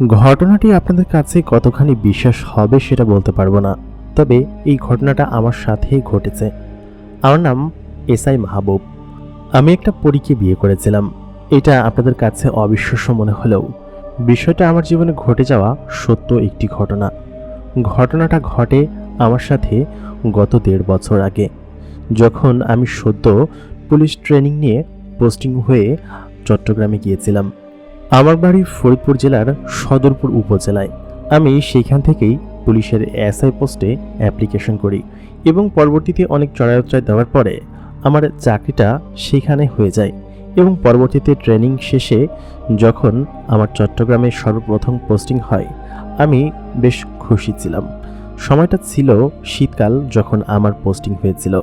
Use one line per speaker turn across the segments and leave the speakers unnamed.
ঘটনাটি আপনাদের কাছে কতখানি বিশ্বাস হবে সেটা বলতে পারব না, তবে এই ঘটনাটা আমার সাথেই ঘটেছে। আমার নাম এস আই মাহবুব। আমি একটা পরীকে বিয়ে করেছিলাম। এটা আপনাদের কাছে অবিশ্বাস্য মনে হলেও বিষয়টা আমার জীবনে ঘটে যাওয়া সত্য একটি ঘটনা। ঘটনাটা ঘটে আমার সাথে গত দেড় বছর আগে, যখন আমি সদ্য পুলিশ ট্রেনিং নিয়ে পোস্টিং হয়ে চট্টগ্রামে গিয়েছিলাম। আমার বাড়ি ফরিদপুর জেলার সদরপুর উপজেলায়। আমি সেইখান থেকেই পুলিশের এসআই পোস্টে অ্যাপ্লিকেশন করি এবং পরবর্তীতে অনেক চড়াই দেওয়ার পরে আমার চাকরিটা সেখানে হয়ে যায় এবং পরবর্তীতে ট্রেনিং শেষে যখন আমার চট্টগ্রামে সর্বপ্রথম পোস্টিং হয়, আমি বেশ খুশি ছিলাম। সময়টা ছিল শীতকাল যখন আমার পোস্টিং হয়েছিল।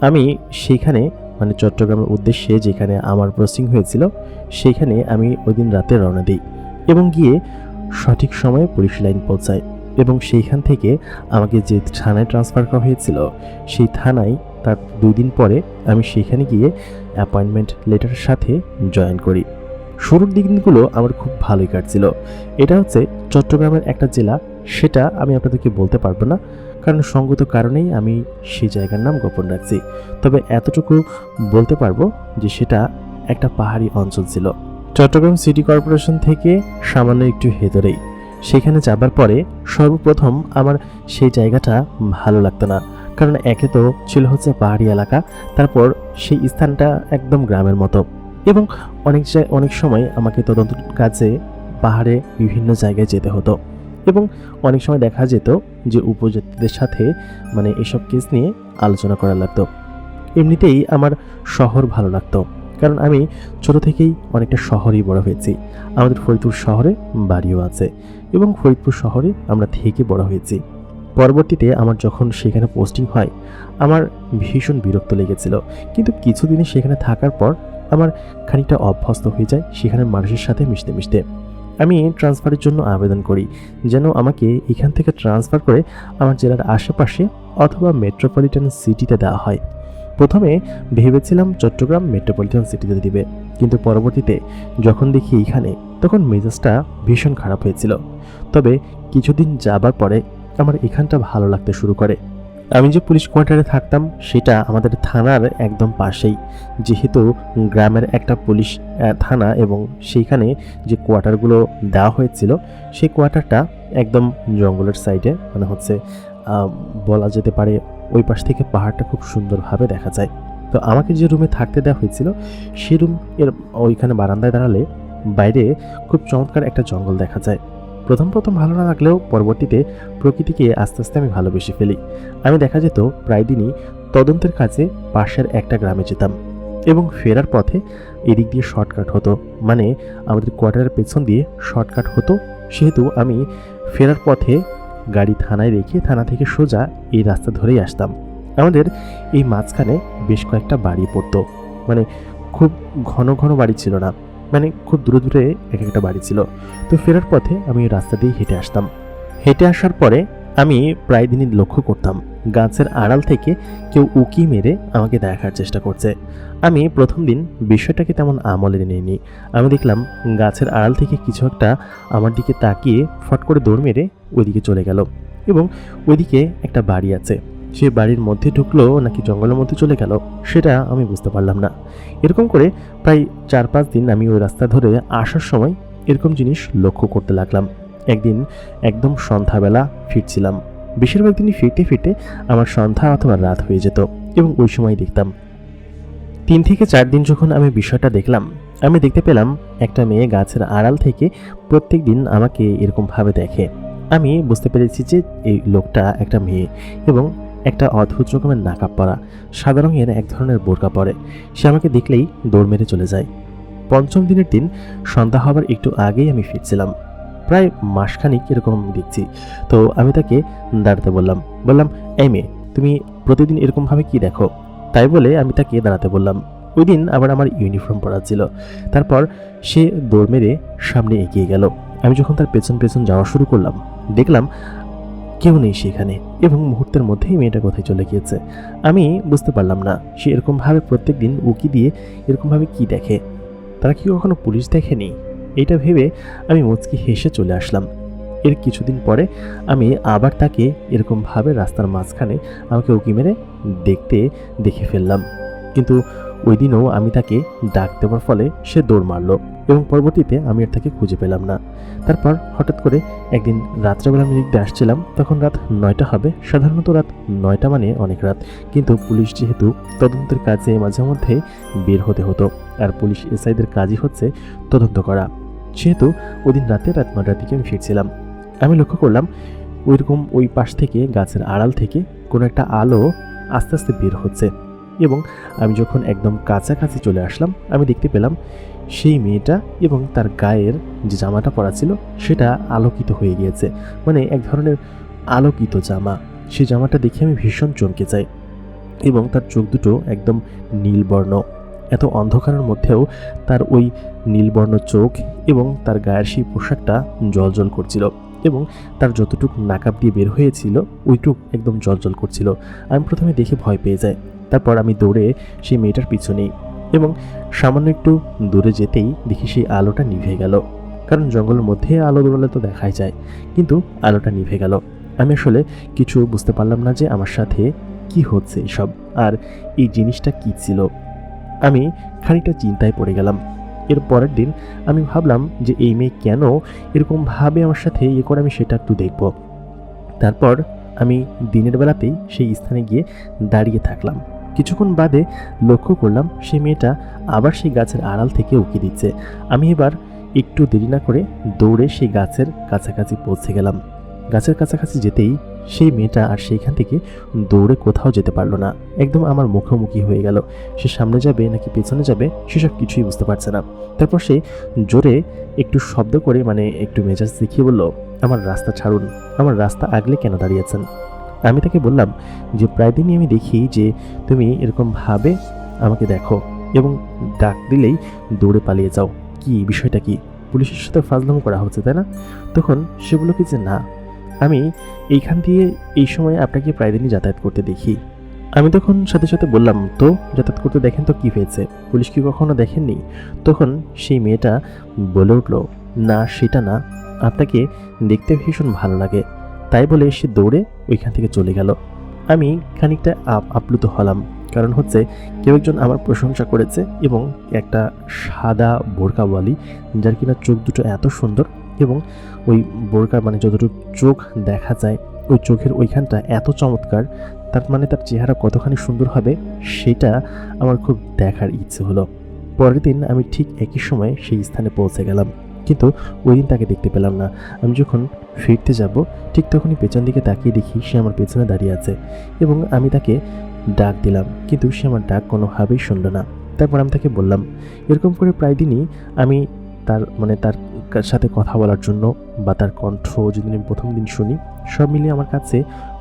আমি সেইখানে মানে চট্টগ্রামের উদ্দেশ্যে যেখানে আমার পোস্টিং হয়েছিল সেইখানে আমি ওই দিন রাতে রওনা দিই এবং গিয়ে সঠিক সময়ে পুলিশ লাইন পৌঁছাই এবং সেইখান থেকে আমাকে যে থানায় ট্রান্সফার করা হয়েছিল, সেই থানায় তার দুই দিন পরে আমি সেখানে গিয়ে অ্যাপয়েন্টমেন্ট লেটারের সাথে জয়েন করি। শুরুর দিনগুলো আমার খুব ভালোই কাটছিল। এটা হচ্ছে চট্টগ্রামের একটা জেলা সেটা আমি আপনাদেরকে বলতে পারব না, কারণ সঙ্গত কারণেই আমি সেই জায়গার নাম গোপন রাখছি। তবে এতটুকু বলতে পারব যে সেটা একটা পাহাড়ি অঞ্চল ছিল। চট্টগ্রাম সিটি কর্পোরেশন থেকে সামান্য একটু ভেতরেই। সেখানে যাবার পরে সর্বপ্রথম আমার সেই জায়গাটা ভালো লাগতো না, কারণ একে তো ছিল হচ্ছে পাহাড়ি এলাকা, তারপর সেই স্থানটা একদম গ্রামের মতো। এবং অনেক অনেক সময় আমাকে তদন্ত কাজে পাহাড়ে বিভিন্ন জায়গায় যেতে হতো। এবং অনেক সময় দেখা যেত যে উপজাতিদের সাথে মানে এসব কেস নিয়ে আলোচনা করা লাগতো। এমনিতেই আমার শহর ভালো লাগতো, কারণ আমি ছোট থেকেই অনেকটা শহরেই বড় হয়েছি। আমাদের ফরিদপুর শহরে বাড়িও আছে এবং ফরিদপুর শহরে আমরা থেকে বড় হয়েছি। পরবর্তীতে আমার যখন সেখানে পোস্টিং হয়, আমার ভীষণ বিরক্ত লেগেছিল। কিন্তু কিছুদিনে সেখানে থাকার পর আমার খানিকটা অভ্যস্ত হয়ে যায় সেখানে মানুষের সাথে মিশতে মিশতে। আমি ট্রান্সফারের জন্য আবেদন করি, যেন আমাকে এখান থেকে ট্রান্সফার করে আমার জেলার আশেপাশে অথবা মেট্রোপলিটন সিটিতে দেওয়া হয়। প্রথমে ভেবেছিলাম চট্টগ্রাম মেট্রোপলিটন সিটিতে দিবে, কিন্তু পরবর্তীতে যখন দেখি এখানে, তখন মেজাজটা ভীষণ খারাপ হয়েছিল। তবে কিছুদিন যাবার পরে আমার এখানটা ভালো লাগতে শুরু করে। আমি যে পুলিশ কোয়ার্টারে থাকতাম, সেটা আমাদের থানার একদম পাশেই। যেহেতু গ্রামের একটা পুলিশ থানা এবং সেইখানে যে কোয়ার্টারগুলো দেওয়া হয়েছিল, সেই কোয়ার্টারটা একদম জঙ্গলের সাইডে মানে হচ্ছে বলা যেতে পারে ওই পাশ থেকে পাহাড়টা খুব সুন্দরভাবে দেখা যায়। তো আমাকে যে রুমে থাকতে দেওয়া হয়েছিল, সেই রুম এর ওইখানে বারান্দায় দাঁড়ালে বাইরে খুব চমৎকার একটা জঙ্গল দেখা যায়। প্রথম প্রথম ভালো না লাগলেও পরবর্তীতে প্রকৃতিকে আস্তে আস্তে আমি ভালোবেসে ফেলি। আমি দেখা যেত প্রায় দিনই তদন্তের কাজে পাশের একটা গ্রামে যেতাম এবং ফেরার পথে এদিক দিয়ে শর্টকাট হতো। মানে আমাদের কোয়ার্টারের পেছন দিয়ে শর্টকাট হতো। সেহেতু আমি ফেরার পথে গাড়ি থানায় রেখে থানা থেকে সোজা এই রাস্তা ধরেই আসতাম। আমাদের এই মাঝখানে বেশ কয়েকটা বাড়ি পড়তো। মানে খুব ঘন ঘন বাড়ি ছিল না। মানে খুব দূরে দূরে এক একটা বাড়ি ছিল। তো ফেরার পথে আমি রাস্তা দিয়ে হেঁটে আসতাম। হেঁটে আসার পরে আমি প্রায় দিনই লক্ষ্য করতাম, গাছের আড়াল থেকে কেউ উকি মেরে আমাকে দেখার চেষ্টা করছে। আমি প্রথম দিন বিষয়টাকে তেমন আমলে নিইনি। আমি দেখলাম গাছের আড়াল থেকে কিছু একটা আমার দিকে তাকিয়ে ফট করে দৌড় মেরে ওইদিকে চলে গেল এবং ওইদিকে একটা বাড়ি আছে। সে বাড়ির মধ্যে ঢুকলো নাকি জঙ্গলের মধ্যে চলে গেল, সেটা আমি বুঝতে পারলাম না। এরকম করে প্রায় চার পাঁচ দিন আমি ওই রাস্তা ধরে আসার সময় এরকম জিনিস লক্ষ্য করতে লাগলাম। একদিন একদম সন্ধ্যাবেলা ফিরছিলাম। বেশিরভাগ দিনই ফিরতে ফিরতে আমার সন্ধ্যা অথবা রাত হয়ে যেত এবং ওই সময় দেখতাম। তিন থেকে চার দিন যখন আমি বিষয়টা দেখলাম, আমি দেখতে পেলাম একটা মেয়ে গাছের আড়াল থেকে প্রত্যেক দিন আমাকে এরকমভাবে দেখে। আমি বুঝতে পেরেছি যে এই লোকটা একটা মেয়ে এবং একটা অদ্ভুত রকমের নাকাপ পরা সাদা রঙের এক ধরনের বোরকা পরে। সে আমাকে দেখলেই দৌড় মেরে চলে যায়। পঞ্চম দিনের দিন সন্ধ্যা হবার একটু আগেই আমি ফিরছিলাম। প্রায় মাসখানিক এরকম দেখছি। তো আমি তাকে দাঁড়াতে বললাম বললাম, এই মেয়ে, তুমি প্রতিদিন এরকমভাবে কি দেখো? তাই বলে আমি তাকে দাঁড়াতে বললাম। ওই দিন আবার আমার ইউনিফর্ম পরা ছিল। তারপর সে দৌড় মেরে সামনে এগিয়ে গেল। আমি যখন তার পেছন পেছন যাওয়া শুরু করলাম, দেখলাম কেউ নেই সেখানে এবং মুহূর্তের মধ্যেই মেয়েটা কোথায় চলে গিয়েছে। আমি বুঝতে পারলাম না সে এরকমভাবে প্রত্যেক দিন উকি দিয়ে এরকমভাবে কি দেখে। তারা কি কখনো পুলিশ দেখেনি? এটা ভেবে আমি মুচকি হেসে চলে আসলাম। এর কিছুদিন পরে আমি আবার তাকে এরকমভাবে রাস্তার মাঝখানে আমাকে উকি মেরে দেখতে দেখে ফেললাম। কিন্তু ওই দিনও আমি তাকে ডাক দেওয়ার ফলে সে দৌড় মারলো এবং পরবর্তীতে আমি আর তাকে খুঁজে পেলাম না। তারপর হঠাৎ করে একদিন রাত্রেবেলা আমি দেখতে আসছিলাম, তখন রাত নয়টা হবে, সাধারণত রাত নয়টা মানে অনেক রাত। কিন্তু পুলিশ যেহেতু তদন্তের কাজে মাঝে মধ্যে বের হতে হতো, আর পুলিশ এসআইদের কাজই হচ্ছে তদন্ত করা। সেহেতু ওই দিন রাতে রাত নয়টার দিকে আমি ফিরছিলাম। আমি লক্ষ্য করলাম ওইরকম ওই পাশ থেকে গাছের আড়াল থেকে কোনো একটা আলো আস্তে আস্তে বের হচ্ছে। এবং আমি যখন একদম কাছাকাছি চলে আসলাম, আমি দেখতে পেলাম সেই মেয়েটা এবং তার গায়ের যে জামাটা পরা ছিল, সেটা আলোকিত হয়ে গিয়েছে। মানে এক ধরনের আলোকিত জামা। সেই জামাটা দেখে আমি ভীষণ চমকে যাই এবং তার চোখ দুটো একদম নীলবর্ণ। এত অন্ধকারের মধ্যেও তার ওই নীলবর্ণ চোখ এবং তার গায়ের সেই পোশাকটা জলজল করছিল এবং তার যতটুকু নাকাব দিয়ে বের হয়েছিল, ওইটুক একদম জলজল করছিল। আমি প্রথমে দেখে ভয় পেয়ে যাই। তারপর আমি দৌড়ে সেই মেয়েটার পিছু নেই এবং সামান্য একটু দূরে যেতেই দেখি সেই আলোটা নিভে গেল। কারণ জঙ্গলের মধ্যে আলো দৌড়ালে তো দেখাই যায়, কিন্তু আলোটা নিভে গেল। আমি আসলে কিছু বুঝতে পারলাম না যে আমার সাথে কি হচ্ছে এসব আর এই জিনিসটা কি ছিল। আমি খানিকটা চিন্তায় পড়ে গেলাম। এর পরের দিন আমি ভাবলাম যে এই মেয়ে কেন এরকমভাবে আমার সাথে ইয়ে করে আমি সেটা একটু দেখব। তারপর আমি দিনের বেলাতেই সেই স্থানে গিয়ে দাঁড়িয়ে থাকলাম। কিছুক্ষণ বাদে লক্ষ্য করলাম সে মেয়েটা আবার সেই গাছের আড়াল থেকে উঁকি দিচ্ছে। আমি এবার একটু দেরি না করে দৌড়ে সেই গাছের কাছাকাছি পৌঁছে গেলাম। গাছের কাছাকাছি যেতেই সেই মেয়েটা আর সেইখান থেকে দৌড়ে কোথাও যেতে পারল না। একদম আমার মুখোমুখি হয়ে গেল। সে সামনে যাবে নাকি পেছনে যাবে সেসব কিছুই বুঝতে পারছে না। তারপর সে জোরে একটু শব্দ করে মানে একটু মেজাজ দেখিয়ে বলল, আমার রাস্তা ছাড়ুন। আমার রাস্তা আগলে কেন দাঁড়িয়েছেন আমি তাকে বললাম যে, প্রায় দিনই আমি দেখি যে তুমি এরকমভাবে আমাকে দেখো এবং ডাক দিলেই দৌড়ে পালিয়ে যাও। কি, বিষয়টা কি? পুলিশের সাথে ফাজলামো করা হচ্ছে, তাই না? তখন সে বলল কি যে, না, আমি এইখান দিয়ে এই সময় আপনাকে প্রায় দিনই যাতায়াত করতে দেখি। আমি তখন সাথে সাথে বললাম, তো, যাতায়াত করতে দেখেন তো কি হয়েছে? পুলিশ কি কখনো দেখেননি? তখন সেই মেয়েটা বলে উঠল, না, সেটা না, আপনাকে দেখতে ভীষণ ভালো লাগে। তাই বলে সে দৌড়ে ওইখান থেকে চলে গেল। আমি খানিকটা আপ- আপ্লুত হলাম, কারণ হচ্ছে কেউ একজন আমার প্রশংসা করেছে এবং একটা সাদা বোরকাওয়ালি যার কিনা চোখ দুটো এত সুন্দর এবং ওই বোরকা মানে যতটুকু চোখ দেখা যায়, ওই চোখের ওইখানটা এত চমৎকার, তার মানে তার চেহারা কতখানি সুন্দর হবে সেটা আমার খুব দেখার ইচ্ছে হলো। পরের দিন আমি ঠিক একই সময়ে সেই স্থানে পৌঁছে গেলাম, কিন্তু ওই দিন তাকে দেখতে পেলাম না। আমি যখন ফিরতে যাব, ঠিক তখনই পেছন দিকে তাকিয়ে দেখি সে আমার পেছনে দাঁড়িয়ে আছে এবং আমি তাকে ডাক দিলাম, কিন্তু সে আমার ডাক কোনোভাবেই শুনল না। তারপর আমি তাকে বললাম, এরকম করে প্রায় দিনই আমি তার মানে তার সাথে কথা বলার জন্য বা তার কণ্ঠ যদি আমি প্রথম দিন শুনি, সব মিলিয়ে আমার কাছে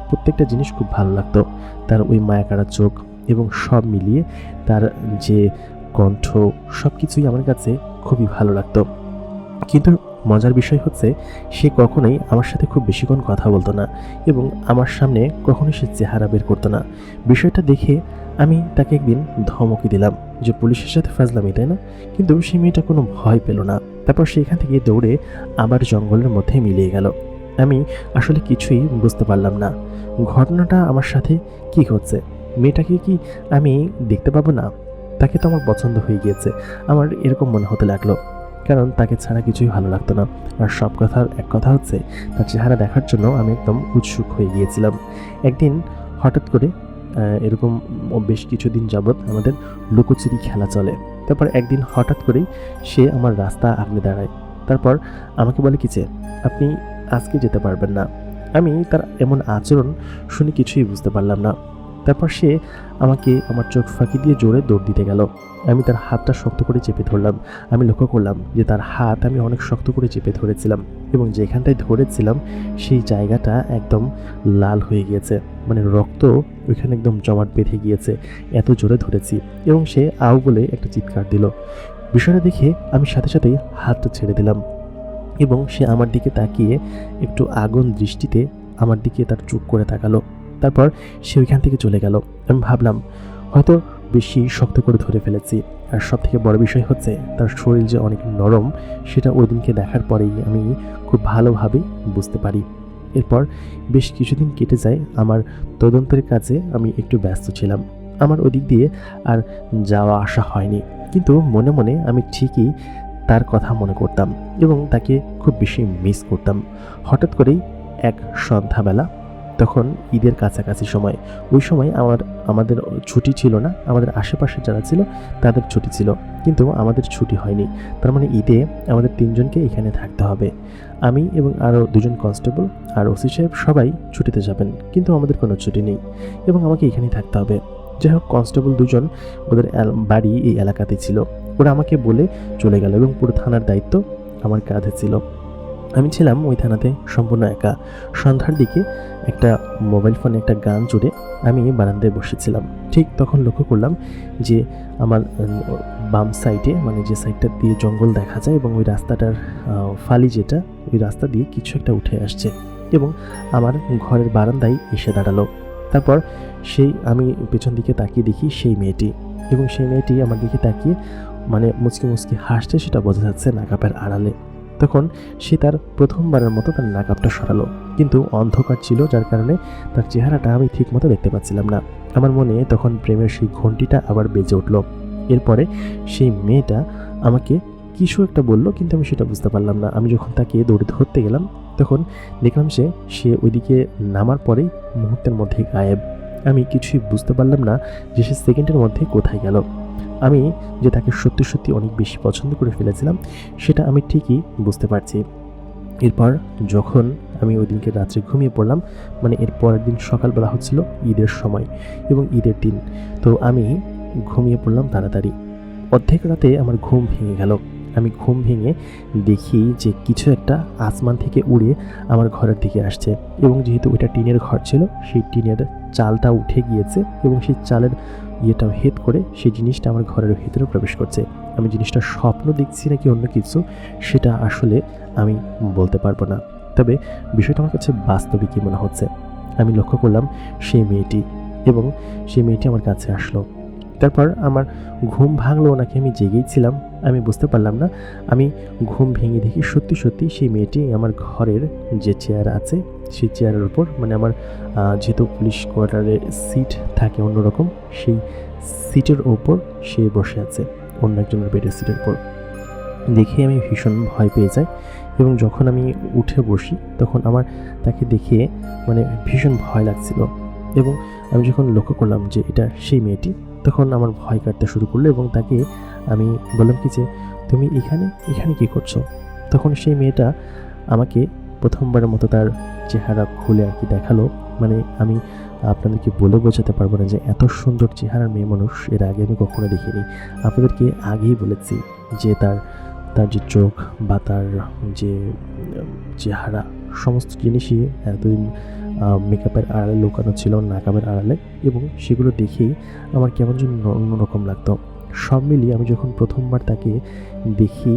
প্রত্যেকটা জিনিস খুব ভালো লাগতো। তার ওই মায়াকাড়া চোখ এবং সব মিলিয়ে তার যে কণ্ঠ সব কিছুই আমার কাছে খুবই ভালো লাগতো। কিন্তু মজার বিষয় হচ্ছে, সে কখনোই আমার সাথে খুব বেশিক্ষণ কথা বলতো না এবং আমার সামনে কখনোই সে চেহারা বের করতো না। বিষয়টা দেখে আমি তাকে একদিন ধমকি দিলাম যে, পুলিশের সাথে ফাজলামি, তাই না? কিন্তু সে মেয়েটা কোনো ভয় পেল না। তারপর সেখান থেকে দৌড়ে আবার জঙ্গলের মধ্যে মিলিয়ে গেল। আমি আসলে কিছুই বুঝতে পারলাম না। ঘটনাটা আমার সাথে কি হচ্ছে? মেয়েটাকে কি আমি দেখতে পাবো না? তাকে তো আমার পছন্দ হয়ে গিয়েছে। আমার এরকম মনে হতে লাগল। কারণ তাকে ছাড়া কিছুই ভালো লাগতো না। আর সব কথার এক কথা হচ্ছে, তার চেহারা দেখার জন্য আমি একদম উৎসুক হয়ে গিয়েছিলাম। একদিন হঠাৎ করে এরকম বেশ কিছুদিন যাবৎ আমাদের লুকোচুরি খেলা চলে। তারপর একদিন হঠাৎ করেই সে আমার রাস্তা আগলে দাঁড়ায়। তারপর আমাকে বলে কি যে, আপনি আজকে যেতে পারবেন না। আমি তার এমন আচরণ শুনে কিছুই বুঝতে পারলাম না। তারপর সে আমাকে আমার চোখ ফাঁকি দিয়ে জোরে দৌড় দিতে গেল। আমি তার হাতটা শক্ত করে চেপে ধরলাম। আমি লক্ষ্য করলাম যে তার হাত আমি অনেক শক্ত করে চেপে ধরেছিলাম এবং যেখানটায় ধরেছিলাম সেই জায়গাটা একদম লাল হয়ে গিয়েছে। মানে রক্ত ওইখানে একদম জমাট বেঁধে গিয়েছে। এত জোরে ধরেছি এবং সে আউ বলে একটা চিৎকার দিল। বিষয়টা দেখে আমি সাথে সাথেই হাতটা ছেড়ে দিলাম এবং সে আমার দিকে তাকিয়ে একটু আগুন দৃষ্টিতে আমার দিকে তার চুপ করে তাকালো। তারপর সে ওইখান থেকে চলে গেল। আমি ভাবলাম, হয়তো বেশি শক্ত করে ধরে ফেলেছি। আর সব থেকে বড় বিষয় হচ্ছে, তার শরীর যে অনেক নরম, সেটা ওই দিনকে দেখার পরেই আমি খুব ভালোভাবে বুঝতে পারি। এরপর বেশ কিছুদিন কেটে যায়, আমার তদন্তের কাজে আমি একটু ব্যস্ত ছিলাম। আমার ওদিক দিয়ে আর যাওয়া আসা হয়নি। কিন্তু মনে মনে আমি ঠিকই তার কথা মনে করতাম এবং তাকে খুব বেশি মিস করতাম। হঠাৎ করেই এক সন্ধ্যাবেলা তখন ঈদের কাছাকাছি সময়, ওই সময় আমার, আমাদের ছুটি ছিল না, আমাদের আশেপাশে যারা ছিল তাদের ছুটি ছিল, কিন্তু আমাদের ছুটি হয়নি। তার মানে ঈদে আমাদের তিনজনকে এখানে থাকতে হবে। আমি এবং আরও দুজন কনস্টেবল আর ওসি সাহেব সবাই ছুটিতে যাবেন, কিন্তু আমাদের কোনো ছুটি নেই এবং আমাকে এখানেই থাকতে হবে। যাই হোক, কনস্টেবল দুজন ওদের বাড়ি এই এলাকাতে ছিল। ওরা আমাকে বলে চলে গেল এবং পুরো থানার দায়িত্ব আমার কাঁধে ছিল। আমি ছিলাম ওই থানাতে সম্পূর্ণ একা। সন্ধ্যার দিকে একটা মোবাইল ফোনে একটা গান জুড়ে আমি বারান্দায় বসেছিলাম। ঠিক তখন লক্ষ্য করলাম যে আমার বাম সাইডে মানে যে সাইডটা দিয়ে জঙ্গল দেখা যায় এবং ওই রাস্তাটার ফালি যেটা, ওই রাস্তা দিয়ে কিছু একটা উঠে আসছে এবং আমার ঘরের বারান্দায় এসে দাঁড়াল। তারপর সেই, আমি পেছন দিকে তাকিয়ে দেখি সেই মেয়েটি এবং সেই মেয়েটি আমার দিকে তাকিয়ে মানে মুচকি মুচকি হাসছে সেটা বোঝা যাচ্ছে নাকাপের আড়ালে। তখন সে তার প্রথমবারের মতো তার নাকাপটা সরালো। কিন্তু অন্ধকার ছিল, যার কারণে তার চেহারাটা আমি ঠিকমতো দেখতে পাচ্ছিলাম না। আমার মনে তখন প্রেমের সেই ঘন্টিটা আবার বেজে উঠল। এরপরে সেই মেয়েটা আমাকে কিছু একটা বলল, কিন্তু আমি সেটা বুঝতে পারলাম না। আমি যখন তাকে দৌড়ে ধরতে গেলাম, তখন দেখলাম সে সে ওইদিকে নামার পরেই মুহূর্তের মধ্যে গায়েব। আমি কিছুই বুঝতে পারলাম না যে সে সেকেন্ডের মধ্যে কোথায় গেল। আমি যে তাকে সত্যি সত্যি অনেক বেশি পছন্দ করে ফেলেছিলাম, সেটা আমি ঠিকই বুঝতে পারছি। এরপর যখন আমি ওই দিনকে রাত্রে ঘুমিয়ে পড়লাম মানে এর পরের দিন সকালবেলা হচ্ছিল ঈদের সময় এবং ঈদের দিন, তো আমি ঘুমিয়ে পড়লাম তাড়াতাড়ি। অর্ধেক রাতে আমার ঘুম ভেঙে গেল। আমি ঘুম ভেঙে দেখি যে কিছু একটা আসমান থেকে উড়ে আমার ঘরের দিকে আসছে এবং যেহেতু ওইটা টিনের ঘর ছিল, সেই টিনের চালটা উঠে গিয়েছে এবং সেই চালের ইয়েটা হেদ করে সেই জিনিসটা আমার ঘরের ভেতরে প্রবেশ করছে। আমি জিনিসটা স্বপ্ন দেখছি নাকি অন্য কিছু, সেটা আসলে আমি বলতে পারব না। তবে বিষয়টা আমার কাছে বাস্তবিকই মনে হচ্ছে। আমি লক্ষ্য করলাম সেই মেয়েটি এবং সেই মেয়েটি আমার কাছে আসলো। তারপর আমার ঘুম ভাঙলো, নাকি আমি জেগেই ছিলাম আমি বুঝতে পারলাম না। আমি ঘুম ভেঙে দেখি সত্যি সত্যি সেই মেয়েটি আমার ঘরের যে চেয়ার আছে, সেই চেয়ারের উপর মানে আমার যেহেতু পুলিশ কোয়ার্টারে সিট থাকে অন্যরকম, সেই সিটের ওপর সে বসে আছে, অন্য একজনের বেডের সিটের উপর। দেখে আমি ভীষণ ভয় পেয়ে যাই এবং যখন আমি উঠে বসি, তখন আমার তাকে দেখে মানে ভীষণ ভয় লাগছিল এবং আমি যখন লক্ষ্য করলাম যে এটা সেই মেয়েটি, তখন আমার ভয় কাটতে শুরু করল এবং তাকে আমি বললাম কি যে, তুমি এখানে? এখানে কি করছ? তখন সেই মেয়েটা আমাকে প্রথমবারের মতো তার চেহারা খুলে আর কি দেখাল। মানে আমি আপনাদেরকে বলে বোঝাতে পারব না যে, এত সুন্দর চেহারার মেয়ে মানুষ এর আগে আমি কখনো দেখিনি। আপনাদেরকে আগেই বলেছি যে, তার তার যে চোখ বা তার যে, চেহারা সমস্ত জিনিসই এতদিন মেকআপের আড়ালে লুকানো ছিল নাকাবের আড়ালে এবং সেগুলো দেখেই আমার কেমন যেন অন্যরকম লাগতো। সব মিলিয়ে আমি যখন প্রথমবার তাকে দেখি,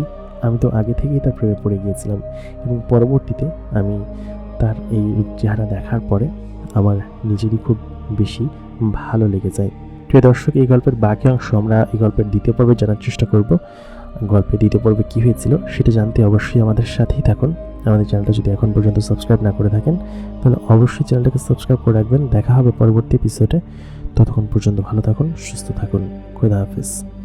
আমি তো আগে থেকেই তার প্রেমে পড়ে গিয়েছিলাম এবং পরবর্তীতে আমি তার এই চেহারা দেখার পরে আমার নিজেরই খুব বেশি ভালো লেগে যায়। প্রিয় দর্শক, এই গল্পের বাকি অংশ আমরা এই গল্পের দ্বিতীয় পর্বে জানার চেষ্টা করব। গল্পের দ্বিতীয় পর্বে কী হয়েছিল সেটা জানতে অবশ্যই আমাদের সাথেই থাকুন। আমাদের চ্যানেলটা যদি এখন পর্যন্ত সাবস্ক্রাইব না করে থাকেন, তাহলে অবশ্যই চ্যানেলটাকে সাবস্ক্রাইব করে রাখবেন। দেখা হবে পরবর্তী এপিসোডে ততক্ষণ পর্যন্ত ভালো থাকুন সুস্থ থাকুন। খোদা হাফিজ।